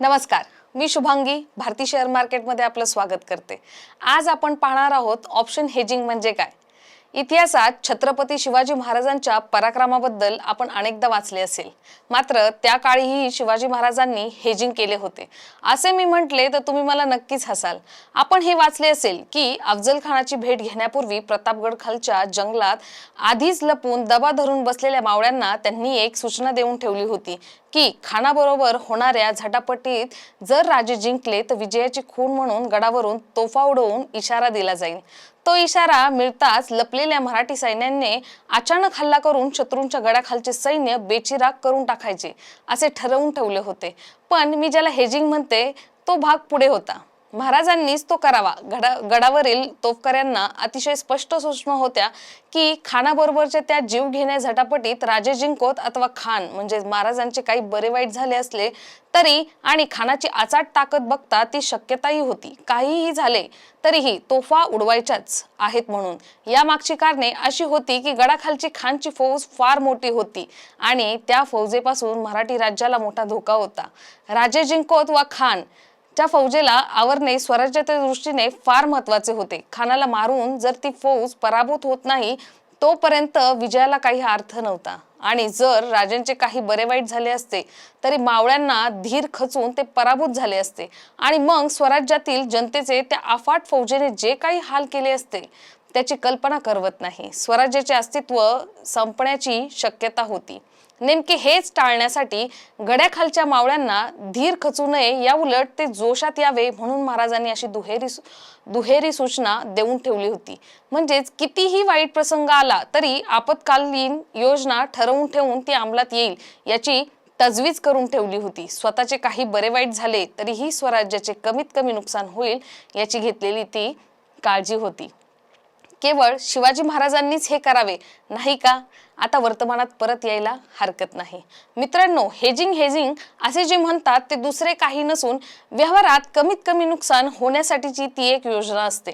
नमस्कार. मी शुभांगी भारती शेअर मार्केटमध्ये आपलं स्वागत करते. आज आपण पाहणार आहोत ऑप्शन हेजिंग म्हणजे काय? इतिहासात छत्रपती शिवाजी महाराजांच्या पराक्रमाबद्दल आपण अनेकदा वाचले असेल. मात्र त्या काळीही शिवाजी महाराजांनी हेजिंग केले होते. असे मी म्हटले तर तुम्ही मला नक्कीच हसाल. आपण हे वाचले असेल की अफजल खानाची भेट घेण्यापूर्वी प्रतापगड खालच्या जंगलात आधीच लपून दबा धरून बसलेल्या मावळ्यांना त्यांनी एक सूचना देऊन ठेवली होती की खानाबरोबर होणाऱ्या झटापटीत जर राजे जिंकले तर विजयाची खूण म्हणून गडावरून तोफा उडवून इशारा दिला जाईल. तो इशारा मिळताच लपलेल्या मराठी सैन्याने अचानक हल्ला करून शत्रूंच्या गडाखालचे सैन्य बेचिराग करून टाकायचे असे ठरवून ठेवले होते. पण मी ज्याला हेजिंग म्हणते तो भाग पुढे होता. महाराजांनीच तो करावा. गडा गडावरील तोफकऱ्यांना अतिशय स्पष्ट सूक्ष्म होत्या की खानाबरोबरच्या त्या जीव घेण्या झटापटीत राजे जिंकोत अथवा खान म्हणजे महाराजांचे काही बरे वाईट झाले असले तरी आणि खानाची आचाट ताकद बघता ती शक्यताही होती. काहीही झाले तरीही तोफा उडवायच्याच आहेत म्हणून. या मागची कारणे अशी होती की गडाखालची खानची फौज फार मोठी होती आणि त्या फौजेपासून मराठी राज्याला मोठा धोका होता. राजे जिंकोत वा खान त्या फौजेला आवरणे स्वराज्याच्या दृष्टीने फार महत्त्वाचे होते. खानाला मारून जर ती फौज पराभूत होत नाही तोपर्यंत विजयाला काही अर्थ नव्हता. आणि जर राजांचे काही बरे वाईट झाले असते तरी मावळ्यांना धीर खचून ते पराभूत झाले असते. आणि मग स्वराज्यातील जनतेचे त्या अफाट फौजेने जे काही हाल केले असते त्याची कल्पना करवत नाही. स्वराज्याचे अस्तित्व संपण्याची शक्यता होती. नेमके हेच टाळण्यासाठी गड्याखालच्या मावळ्यांना धीर खचू नये या उलट ते जोशात यावे म्हणून महाराजांनी अशी दुहेरी दुहेरी सूचना देऊन ठेवली होती. म्हणजेच कितीही वाईट प्रसंग आला तरी आपत्कालीन योजना ठरवून ठेवून ती अंमलात येईल याची तजवीज करून ठेवली होती. स्वतःचे काही बरे वाईट झाले तरीही स्वराज्याचे कमीत कमी नुकसान होईल याची घेतलेली ती काळजी होती. केवळ शिवाजी महाराजांनीच हे करावे नाही का? आता वर्तमानात परत यायला हरकत नाही. मित्रांनो हेजिंग हेजिंग असे जे म्हणतात ते दुसरे काही नसून व्यवहारात कमीत कमी नुकसान होण्यासाठीची ती एक योजना असते.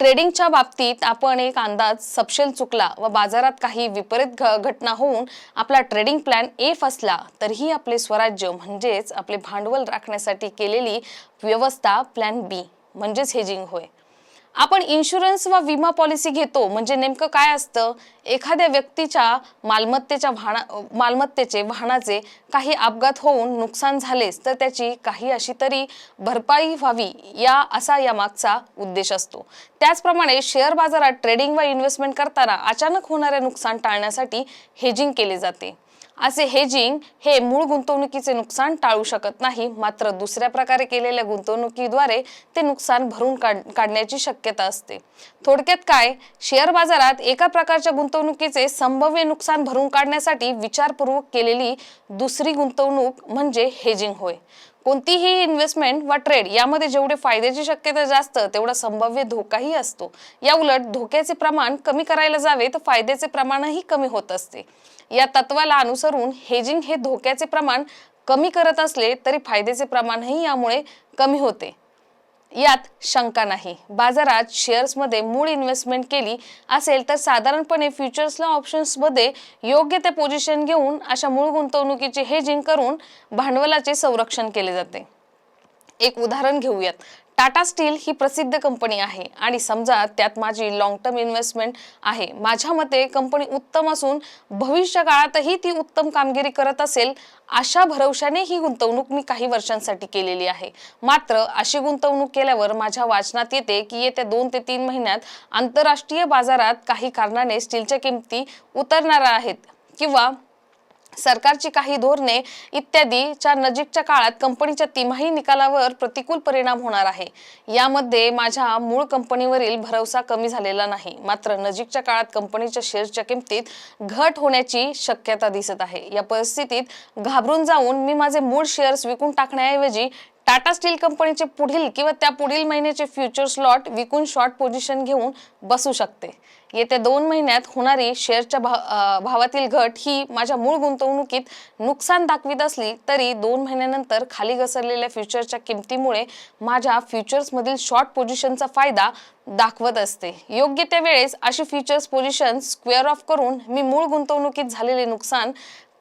ट्रेडिंगच्या बाबतीत आपण एक अंदाज सपशेल चुकला व बाजारात काही विपरीत घ घटना होऊन आपला ट्रेडिंग प्लॅन एफ असला तरीही आपले स्वराज्य म्हणजेच आपले भांडवल राखण्यासाठी केलेली व्यवस्था प्लॅन बी म्हणजेच हेजिंग होय. आपण इन्शुरन्स वा विमा पॉलिसी घेतो म्हणजे नेमकं काय असतं? एखाद्या व्यक्तीच्या मालमत्तेच्या वाहना मालमत्तेचे वाहनाचे काही अपघात होऊन नुकसान झालेच तर त्याची काही अशी तरी भरपाई व्हावी या असा या मागचा उद्देश असतो. त्याचप्रमाणे शेअर बाजारात ट्रेडिंग व इन्व्हेस्टमेंट करताना अचानक होणारे नुकसान टाळण्यासाठी हेजिंग केले जाते. असे हेजिंग हे मूळ गुंतवणुकीचे नुकसान टाळू शकत नाही. मात्र दुसऱ्या प्रकारे केलेल्या गुंतवणुकीद्वारे ते नुकसान भरून काढण्याची शक्यता असते. थोडक्यात काय? शेअर बाजारात एका प्रकारच्या गुंतवणुकीचे संभाव्य नुकसान भरून काढण्यासाठी विचारपूर्वक केलेली दुसरी गुंतवणूक म्हणजे हेजिंग होय. कोणतीही इन्व्हेस्टमेंट वा ट्रेड यामध्ये जेवढे फायद्याची शक्यता जास्त तेवढा संभाव्य धोकाही असतो. या उलट धोक्याचे प्रमाण कमी करायला जावे तर फायद्याचे प्रमाणही कमी होत असते. या तत्वाला अनुसरून हेजिंग हे धोक्याचे प्रमाण कमी करत असले तरी फायद्याचे प्रमाणही यामुळे कमी होते. यात शंका नाही. बाजारात शेअर्समध्ये मूळ इन्व्हेस्टमेंट केली असेल तर साधारणपणे फ्युचर्सला ऑप्शन्समध्ये योग्य ते पोझिशन घेऊन अशा मूळ गुंतवणुकीचे हेजिंग करून भांडवलाचे संरक्षण केले जाते. एक उदाहरण घेऊयात. टाटा स्टील ही प्रसिद्ध कंपनी आहे. आणि समजा त्यात माझी लॉंग टर्म इन्व्हेस्टमेंट आहे. माझ्या मते कंपनी उत्तम असून भविष्य काळातही ती उत्तम कामगिरी करत असेल अशा भरवशाने ही गुंतवणूक मी काही वर्षांसाठी केलेली आहे. मात्र अशी गुंतवणूक केल्यावर माझ्या वाचनात येते की येत्या दोन ते तीन महिन्यात आंतरराष्ट्रीय बाजारात काही कारणाने स्टीलच्या किमती उतरणार आहेत किंवा सरकारची काही धोरणे इत्यादीच्या नजीकच्या काळात कंपनीच्या तिमाही निकालावर प्रतिकूल परिणाम होणार आहे. यामध्ये माझ्या मूळ कंपनीवरील भरवसा कमी झालेला नाही. मात्र नजीकच्या काळात कंपनीच्या शेअरच्या किमतीत घट होण्याची शक्यता दिसत आहे. या परिस्थितीत घाबरून जाऊन मी माझे मूळ शेअर्स विकून टाकण्याऐवजी टाटा स्टील कंपनीचे पुढील किंवा त्या पुढील महिन्याचे फ्युचर स्लॉट विकून शॉर्ट पोझिशन घेऊन बसू शकते. येत्या दोन महिन्यात होणारी शेअरच्या भाव भावातील घट ही माझ्या मूळ गुंतवणुकीत नुकसान दाखवित असली तरी दोन महिन्यानंतर खाली घसरलेल्या फ्युचरच्या किमतीमुळे माझ्या फ्युचर्समधील शॉर्ट पोझिशनचा फायदा दाखवत असते. योग्य त्या वेळेस अशी फ्युचर्स पोझिशन स्क्वेअर ऑफ करून मी मूळ गुंतवणुकीत झालेले नुकसान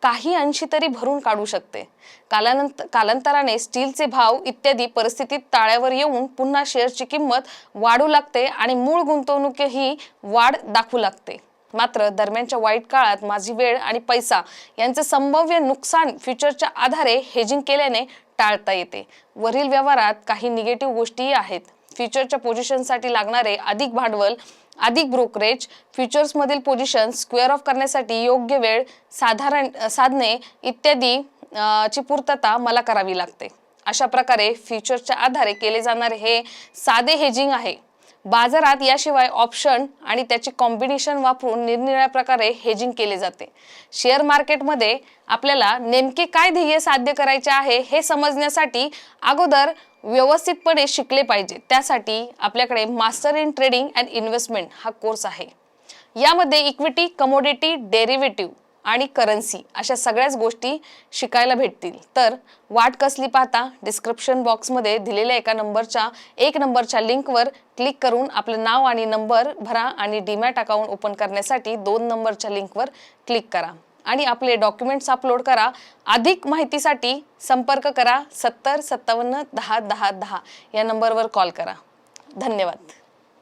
काही अंशी तरी भरून काढू शकते. कालानंतर कालांतराने स्टीलचे भाव इत्यादी परिस्थितीत ताळ्यावर येऊन पुन्हा शेअरची किंमत वाढू लागते आणि मूळ गुंतवणूक ही वाढ दाखवू लागते. मात्र दरम्यानच्या वाईट काळात माझी वेळ आणि पैसा यांचे संभाव्य नुकसान फ्युचरच्या आधारे हेजिंग केल्याने टाळता येते. वरील व्यवहारात काही निगेटिव्ह गोष्टीही आहेत. फ्युचरच्या पोझिशनसाठी लागणारे अधिक भांडवल अधिक ब्रोकरेज फ्युचर्समधील पोझिशन स्क्वेअर ऑफ करण्यासाठी योग्य वेळ साधारण साधने इत्यादी ची पूर्तता मला करावी लागते. अशा प्रकारे फ्युचरच्या आधारे केले जाणारे हे साधे हेजिंग आहे. बाजारात याशिवाय ऑप्शन आणि त्याचे कॉम्बिनेशन वापरून निरनिराळ्या प्रकारे हेजिंग केले जाते. शेअर मार्केटमध्ये आपल्याला नेमके काय ध्येय साध्य करायचे आहे हे समजण्यासाठी अगोदर व्यवस्थितपणे शिकले पाहिजे. त्यासाठी आपल्याकडे master in trading and investment हा कोर्स आहे. यामध्ये इक्विटी कमोडिटी डेरिव्हेटिव्ह आणि करन्सी अशा सगळ्याच गोष्टी शिकायला भेटतील. तर वाट कसली पाहता डिस्क्रिप्शन बॉक्समध्ये दिलेल्या एका नंबरच्या एक नंबरच्या लिंकवर क्लिक करून आपलं नाव आणि नंबर भरा आणि डीमॅट अकाउंट ओपन करण्यासाठी दोन नंबरच्या लिंकवर क्लिक करा. आणि आपले डॉक्युमेंट्स अपलोड करा. अधिक माहितीसाठी संपर्क करा सत्तर सत्तावन्न दहा दहा दहा. या नंबरवर कॉल करा. धन्यवाद.